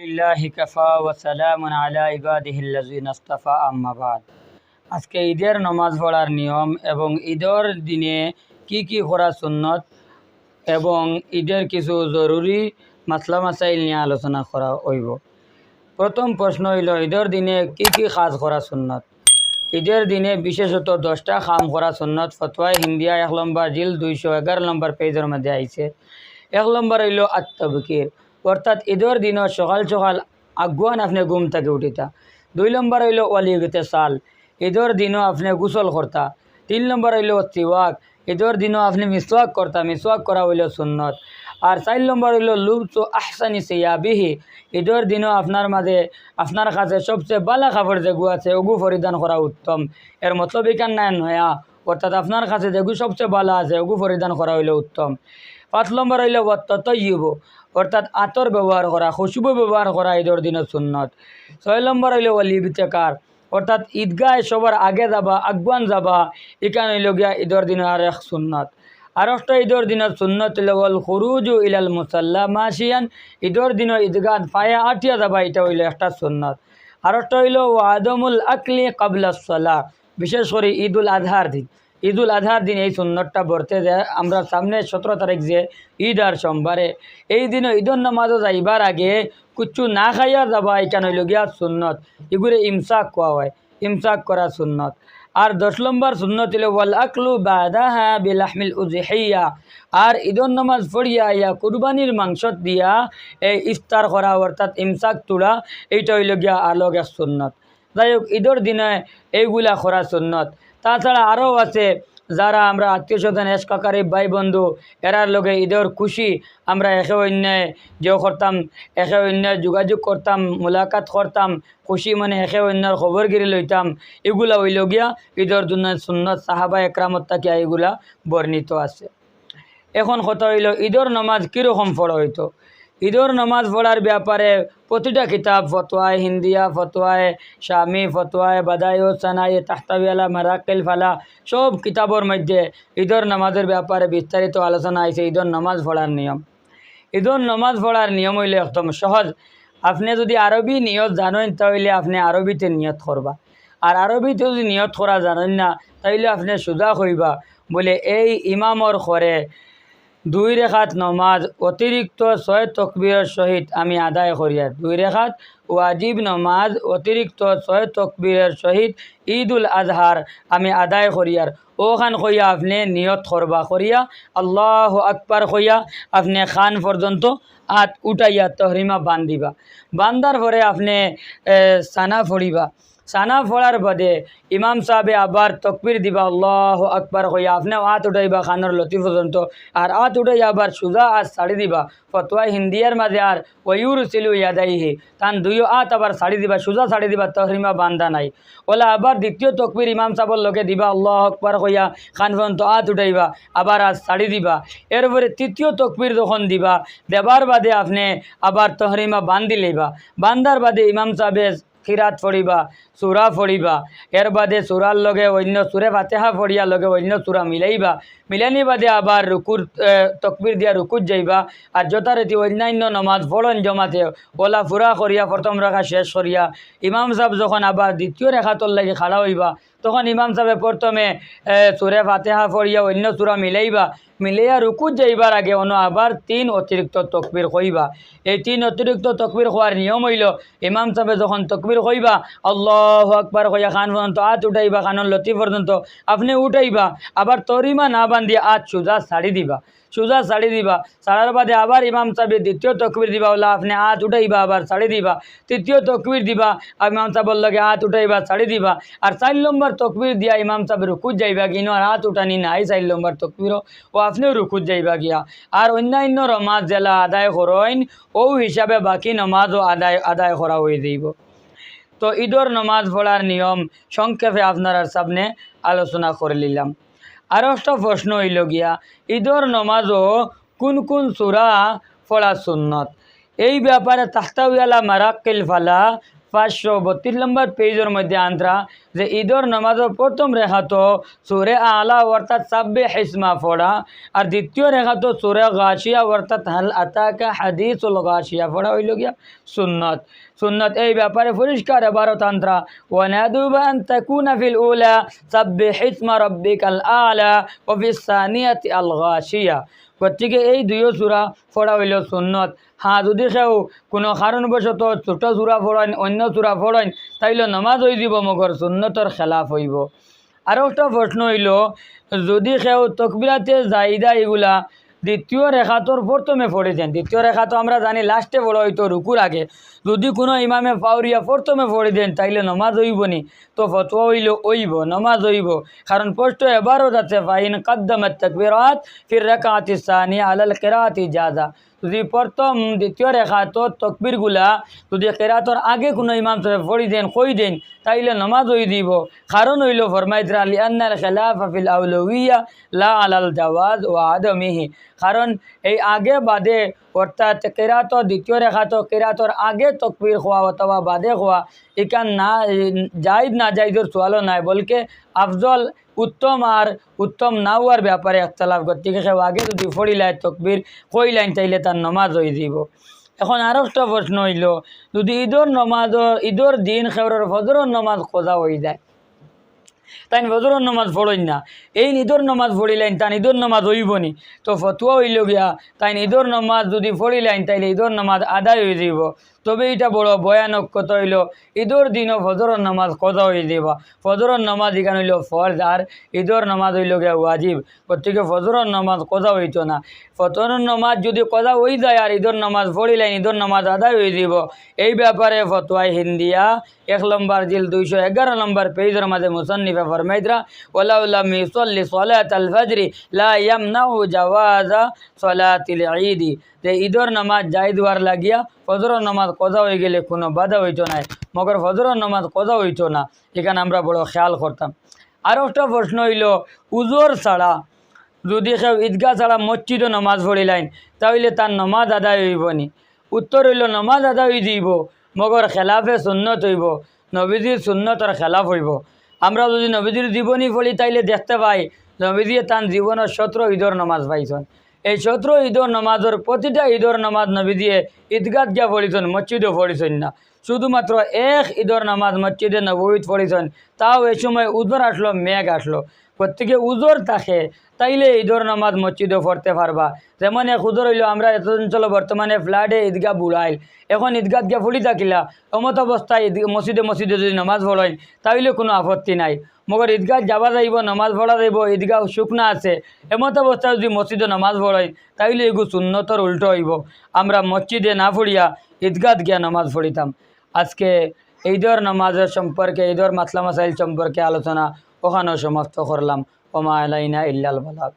লিল্লাহি কাফা ওয়া সালামুন আলা ইবাদিহিল্লাযিনা ইসতাফা আম্মা বাদ। আজকে ঈদের নামাজ পড়ার নিয়ম এবং ঈদের দিনে কি কি করা সুন্নত এবং ঈদের কিছু জরুরি মাসলা মাসাইল নিয়ে আলোচনা করা হইব। প্রথম প্রশ্ন হইল, ঈদের দিনে কি কি কাজ করা সুন্নত? ঈদের দিনে বিশেষত দশটা কাম করা সুন্নত ফতোয়া হিন্দিয়া এক নম্বর, জিল দুইশো এগারো নম্বর পেজের মধ্যে আইছে। এক নম্বর হইল আত্মবকির। অর্থাৎ ঈদের দিনও সকাল সকাল আগুয়ান আপনি ঘুম থেকে উঠিতা। দুই নম্বর হইল ওয়ালি গেতে সাল। ঈদের দিনও আপনি গোসল করতা। তিন নম্বর হইল তিওয়াক। ঈদের দিনও আপনি মিসওয়াক করতা। মিসওয়াক করা হইল সুন্নত। আর চার নম্বর হইল লুবসু আহসানি সিয়াবিহি। ঈদের দিনও আপনার মাঝে, আপনার কাছে সবচেয়ে বালা কাপড় যেগু আছে, ওগু পরিধান করা উত্তম। এর মতলব নাই নয়া। অর্থাৎ আপনার কাছে যেগু সবচেয়ে বালা আছে, ওগু পরিধান করা হইলে উত্তম। পাঁচ নম্বর হইল ততইব অর্থাৎ আতর ব্যবহার করা, খুশবু ব্যবহার করা ঈদের দিনের সুন্নত। ছয় নম্বর হইল অলিবিতেকার অর্থাৎ ঈদগাহ সবার আগে যাবা, আগুয়ান যাবা এখানে হইল গিয়া ঈদের আর এক সুন্নত। আর একটা ঈদের দিনের সুন্নত হইল গল খুরুজু ইলাল মুসাল্লা মাসিয়ান ঈদের দিন ঈদগাহ পায়ে আটিয়া যাবা, এটা হইল একটা সুন্নত। আর একটা হইল আদমুল আকলি কাবলা সলা বিশেষ করে ঈদুল আজহার দিন। ঈদুল আজহার দিন এই সুন্নতটা বর্তে যায়। আমরা সামনে সতেরো তারিখ যে ঈদ আর সোমবারে। এই দিনও ঈদর নামাজও যাইবার আগে কুচ্ছু না খাইয়া যাবা এখানে হইল গিয়া সুন্নত। এগুলো ইমসাক কোয়া হয়, ইমসাক করা সুন্নত। আর দশ নম্বর সুন্নত হইল ওয়াল আকলু বাদাহা বিলাহমিল উজহিয়া। আর ঈদর নামাজ পড়িয়া ইয়া কুরবানির মাংস দিয়া এই ইফতার করা, অর্থাৎ ইমসাক তুলা, এইটা হইল গিয়া আলোক সুন্নত। যাই হোক, ঈদর দিনে এইগুলা করা সুন্নত। তাছাড়া আরও আছে, যারা আমরা আত্মীয় স্বজন এস কাকারি ভাই বন্ধু, এরার লগে ঈদের খুশি আমরা একে অন্যায় যে করতাম, একে অন্যায় যোগাযোগ করতাম, মোলাকাত করতাম, খুশি মানে একে অন্যার খবরগিরি লইতাম, এগুলা হইল গিয়া ঈদের দুনিয়ার সুন্নত সাহাবা একরামত তাকিয়া এগুলা বর্ণিত আছে। এখন কথা হইল, ঈদের নামাজ কীরকম পড়া হইতো? ঈদের নামাজ পড়ার ব্যাপারে প্রতিটা কিতাব ফতোয়ায় হিন্দিয়া ফতোয়ায় শামি ফতোয়ায় বাদায় সানাই তাহতাবিয়ালা মারাকেল ফালা, সব কিতাবর মধ্যে ঈদের নামাজের ব্যাপারে বিস্তারিত আলোচনা আছে ঈদের নামাজ পড়ার নিয়ম। ঈদের নামাজ পড়ার নিয়ম হইলে একদম সহজ। আপনি যদি আরবি নিয়ত জানেন, তাহলে আপনি আরবিতে নিয়ত করবা। আর আরবিতে যদি নিয়ত করা জানেন না তাইলে আপনি সুজা কইবা, বলে, এই ইমামর করে দুই রেখাত নমাজ অতিরিক্ত ছয় তকবীরের সহিত আমি আদায় করিয়ার দুই রেখাত ওয়াজিব নমাজ অতিরিক্ত ছয় তকবীরের সহিত ঈদুল আজহার আমি আদায় করিয়ার ওখান কইয়া আপনি নিয়ত করবা করিয়া আল্লাহ আকবার কইয়া আপনি খান পর্যন্ত আত উঠাইয়া তহরিমা বান্ধিবা। বান্ধার পরে আপনি সানা ফড়িবা সানা ফোড়ার বাদে ইমাম সাহেবে আবার তকবির দিবা, আল্লাহ আকবার কইয়া আপনি হাত উঠাইবা খানোর লতি পর্যন্ত। আর হাত উঠাইয়া আবার সুজা আর শাড়ি দিবা। ফতোয়া হিন্দিয়ার মাঝে আর ওয়ুর সিলু ইয়াদাইহি। তান দুইও হাত আবার শাড়ি দিবা, সুজা শাড়ি দিবা, তহরিমা বান্ধা নাই। ওলা আবার দ্বিতীয় তকবির ইমাম সাহেবর লগে দিবা, আল্লাহ আকবার কইয়া খান পর্যন্ত হাত উঠাইবা, আবার আর শাড়ি দিবা। এরপরে তৃতীয় তকবির যখন দিবা, দেবার বাদে আপনি আবার তহরিমা বান্ধি লইবা। বান্ধার বাদে ইমাম সাহেবে খিরাত ফড়িবা সুরা ফড়িবা এর বাদে সুরার লগে অন্য সুরে ফাতেহা ফড়িয়া লগে অন্য সুরা মিলাইবা। মিলানি বাদে আবার রুকুর তকবির দিয়া রুকুত যাইবা। আর যথারীতি অন্যান্য নমাজ ফড়ন জমাতে ওলা ফুরা করিয়া প্রথম রেখা শেষ করিয়া ইমাম সাহেব যখন আবার দ্বিতীয় রেখাতর লাগে খাড়া হইবা, তখন ইমাম সাহেব প্রথমে সুরে ফাতেহা ফড়িয়া অন্য সুরা মিলাইবা। মিলাইয়া রুকুত যাইবার আগে অন্য আবার তিন অতিরিক্ত তকবির কইবা। এই তিন অতিরিক্ত তকবির হওয়ার নিয়ম হইল, ইমাম সাহেবে যখন তকবির কইবা, আল্লাহ আকবার কইয়া খান পর্যন্ত আত উঠাইবা, খানর লতি পর্যন্ত। আপনি উঠাইবা, আবার তরিমা না বান্ধিয়া আত সুজা ছাড়ি দিবা। সুজা ছাড়ি দিবা, ছাড়ার বাদে আবার ইমাম সাহেব দ্বিতীয় তকবির দিবা ওলা আপনি হাত উঠাইবা, আবার ছাড়ি দিবা। তৃতীয় তকবির দিবা, ইমাম সাহেবর লগে হাত উঠাইবা, ছাড়ি দিবা। আর চার নম্বর তকবির দিয়া ইমাম সাহেব রুকুত যাইবা কিন্তু আর হাত উঠানি নাই চার নম্বর তকবিরও। ও আপনিও রুকুত যাইবা গিয়া। আর অন্যান্য নমাজ জেলা আদায় করেন, ও হিসাবে বাকি নমাজও আদায় আদায় করা হয়ে যাইব। তো ঈদর নমাজ পড়ার নিয়ম সংক্ষেপে আপনার সামনে আলোচনা করে নিলাম। আরও একটা প্রশ্ন হইল গিয়া, ঈদর নমাজও কোন কোন সুরা পড়া সুন্নত? এই ব্যাপারে তাহতাউয়ালা মারাক্কিল ফালা পাঁচশো বত্রিশ নম্বর পেজের মধ্যে আন্ত্রা যে ঈদর নামাজের প্রথম রেখাত সুরে আলা অর্থাৎ সাব্বে হিসমা পড়া আর দ্বিতীয় রেখাত সুরে গাছিয়া অর্থাৎ হাল আতাকা হাদিসুল গাছিয়া পড়া হইল গিয়া সুন্নত। সুন্নত এই ব্যাপারে পরিষ্কার এবারও তান্ত্রা ওয়ানাদুবা আন তাকুনা ফিল উলা সাব্বে হিসমা রব্বিকাল আলা ও ফিস সানিয়াতি আল গাছিয়া গতিকে এই দুইও চূড়া পড়া হইল সুন্নত। হ্যাঁ যদি সেও কোনো কারণবশত ছোট চূড়া পড়েন, অন্য চূড়া পড়েন, তাইলে নমাজ হয়ে দিব মগর সুন্নতর খেলাফ হইব। আরও একটা প্রশ্ন হইল, যদি সেও তকবিলাতে জাইদা এগুলা দ্বিতীয় রেখা তোর প্রথমে পড়েছেন দ্বিতীয় রেখা তো আমরা জানি লাস্টে বড় হয়তো রুকুর আগে। যদি কোনো ইমামে পাউরিয়া প্রথমে পড়ে দেন তাইলে নমাজ হইব নি? তো ফতোয়া হইল ওইব নমাজ হইব। কারণ পোস্ট এবারও যাচ্ছে ফাইন কদ্দমত তকবিরাত ফির রেখাতি সানি আলাল কেরাতি জাজা। যদি প্রথম দ্বিতীয় রেখা তো তকবিরগুলা যদি কেরাতর আগে কোনো ইমাম সাহেব পড়ি দেন কই দেন, তাইলে নমাজ হই দিব। কারণ হইল ফরমাইদ্রা আলী আন্নাল খেলাফ ফিল আউলউইয়া লা আলাল জাওয়াজ ও আদমিহি। কারণ এই আগে বাদে অর্থাৎ কেরাত দ্বিতীয় রেখা তো কেরাতর আগে তকবির খোয়া অথবা বাদে খোয়া এখান না, জায়দ না জায়দর সোয়ালও নাই, বলকে আফজল উত্তম আর উত্তম না হওয়ার ব্যাপারে একতলাফ গতিকে সেও আগে যদি ফড়িলায় তকবির কইলাইন তাইলে তার নমাজ হয়ে দিব এখন আরও একটা প্রশ্ন হইল, যদি ঈদর নমাজ, ঈদর দিন খেবরের ফজরের নমাজ খোঁজা হয়ে যায় তাই ফজরের নমাজ পড়ইন না। এই ঈদর নমাজ পড়িলেন তাই ঈদর নমাজ হইব নি তো ফতুয়া হইল গিয়া তাই ঈদর নমাজ যদি পড়িলেন, তাইলে ঈদর নমাজ আদায় হয়ে যাব তবে এটা বড় ভয়ানক কথা হইল, ঈদর দিনও ফজরের নমাজ কজা হয়ে যাবা ফজরের নমাজ এখানে হইল ফরজ, আর ঈদর নমাজ হইল গিয়া ওয়াজিব। গতিকে ফজরের নমাজ কজা হইতো না। ফজরের নমাজ যদি কজা হয়ে যায়, আর ঈদর নমাজ পড়িলেন, ঈদর নমাজ আদায় হয়ে যাব এই ব্যাপারে ফতোয়াই হিন্দিয়া, এক নম্বর জিল দুইশো এগারো নম্বর পেজের মাঝে মুসন্নিফে ফরমাইদরা ওলাউল্লাহ মিসল্লি সলাত আল ফজরি লা ইয়ামনাউ জাওয়াজা সলাতিল ঈদি যে ঈদর নামাজ যাই দুয়ার লাগিয়া ফজরের নামাজ কজা হয়ে গেলে কোনো বাধা হইতো না, মগর ফজরের নামাজ কজা হইতো না, এখানে আমরা বড় খেয়াল করতাম। আরও একটা প্রশ্ন হইল, উজোর ছাড়া যদি কেউ ঈদগাহ ছাড়া মসজিদও নমাজ পড়িলাইন তাহলে তার নমাজ আদায় হইব নি। উত্তর হইল, নমাজ আদায় হয়ে দিব মগর খেলাফে সুন্নত হইব, নবীজির সুন্নতর খেলাফ হইব। আমরা যদি নবীজির জীবনী ফলি তাইলে দেখতে পাই নবীজিয়ে তার জীবনের সতেরো ঈদর নমাজ পাইছেন। এই সতেরো ঈদর নমাজের প্রতিটা ঈদর নমাজ নবীজিয়ে ঈদগাদ গিয়া পড়িছেন, মসজিদও পড়িছেন না। শুধুমাত্র এক ঈদর নামাজ মসজিদে নবীত পড়িছেন। তাও এই সময় উজোর আসলো, মেঘ আসলো। প্রত্যেকে উজোর থাকে। তাইলে ঈদর নামাজ মসজিদে পড়তে পারবা। যেমন এক উজর হইল, আমরা এতদিন চলো বর্তমানে ফ্ল্যাটে ঈদগাহ বুড়াইল এখন ঈদগাহ গিয়া ফুলি থাকিলা, অমত অবস্থায় ঈদ মসজিদে মসজিদে যদি নামাজ পড়েন তাইলে কোনো আপত্তি নাই। মগর ঈদগাহ যাবা যাইব, নামাজ পড়া যাইব, ঈদগাহ শুকনা আছে। এমত অবস্থায় যদি মসজিদে নামাজ পড়াই তাইলে এগু সুন্নতর উল্টো হইব। আমরা মসজিদে না পড়িয়া ঈদগাহ গিয়া নামাজ পড়িতাম। আজকে ঈদর নামাজের সম্পর্কে ঈদর মাতলা মাসাইল সম্পর্কে আলোচনা ওখানেও সমাপ্ত করলাম। ওমা আলাইনা ইল্লাল বালাক